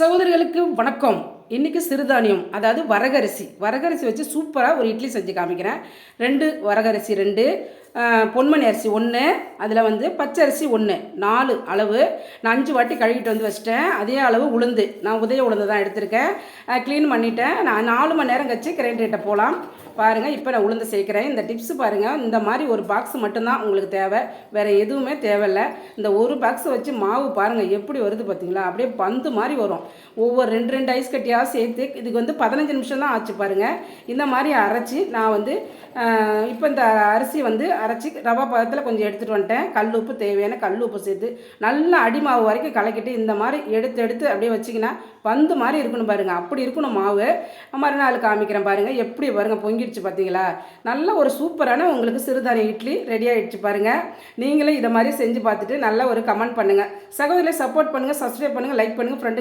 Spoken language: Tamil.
சகோதரிகளுக்கு வணக்கம். இன்றைக்கி சிறுதானியம் அதாவது வரகரிசி. வரகரிசி வச்சு சூப்பராக ஒரு இட்லி செஞ்சு காமிக்கிறேன். ரெண்டு வரகரிசி ரெண்டு பொன்மணி அரிசி ஒன்று அதில் வந்து பச்சரிசி ஒன்று நாலு அளவு. நான் அஞ்சு வாட்டி கழுவிட்டு வந்து வச்சிட்டேன். அதே அளவு உளுந்து. நான் உதய உளுந்து தான் எடுத்திருக்கேன். க்ளீன் பண்ணிட்டேன். நான் நாலு மணி நேரம் கழிச்சு கிரைண்டர்கிட்ட போகலாம் பாருங்கள் இப்போ நான் உளுந்து சேர்க்குறேன். இந்த டிப்ஸ் பாருங்கள் இந்த மாதிரி ஒரு பாக்ஸ் மட்டும்தான் உங்களுக்கு தேவை. வேறு எதுவுமே தேவையில்ல. இந்த ஒரு பாக்ஸ் வச்சு மாவு பாருங்கள் எப்படி வருது பார்த்தீங்களா அப்படியே பந்து மாதிரி வரும். ஒவ்வொரு ரெண்டு ரெண்டு ஐஸ் கட்டியாக சேர்த்து இதுக்கு வந்து பதினஞ்சு நிமிஷம் தான் ஆச்சு பாருங்கள் இந்த மாதிரி அரைச்சி நான் வந்து இப்போ இந்த அரிசி வந்து அரைச்சி ரவா பதத்தில் கொஞ்சம் எடுத்துகிட்டு வந்துட்டேன். கல் உப்பு தேவையான கல் உப்பு சேர்த்து நல்லா அடிமாவு வரைக்கும் கலக்கிட்டு இந்த மாதிரி எடுத்து எடுத்து அப்படியே வச்சிங்கன்னா பந்து மாதிரி இருக்கணும் பாருங்கள் அப்படி இருக்கணும் மாவு. மறுநாள் காமிக்கிறேன் பாருங்கள் எப்படி பாருங்கள் பொங்கிடுச்சு பார்த்தீங்களா நல்ல ஒரு சூப்பரான உங்களுக்கு சிறுதானிய இட்லி ரெடி ஆகிடுச்சு பாருங்கள் நீங்களும் இதை மாதிரி செஞ்சு பார்த்துட்டு நல்ல ஒரு கமெண்ட் பண்ணுங்கள் சகோதரியை சப்போர்ட் பண்ணுங்கள் சப்ஸ்கிரைப் பண்ணுங்கள் லைக் பண்ணுங்கள் ஃப்ரெண்டு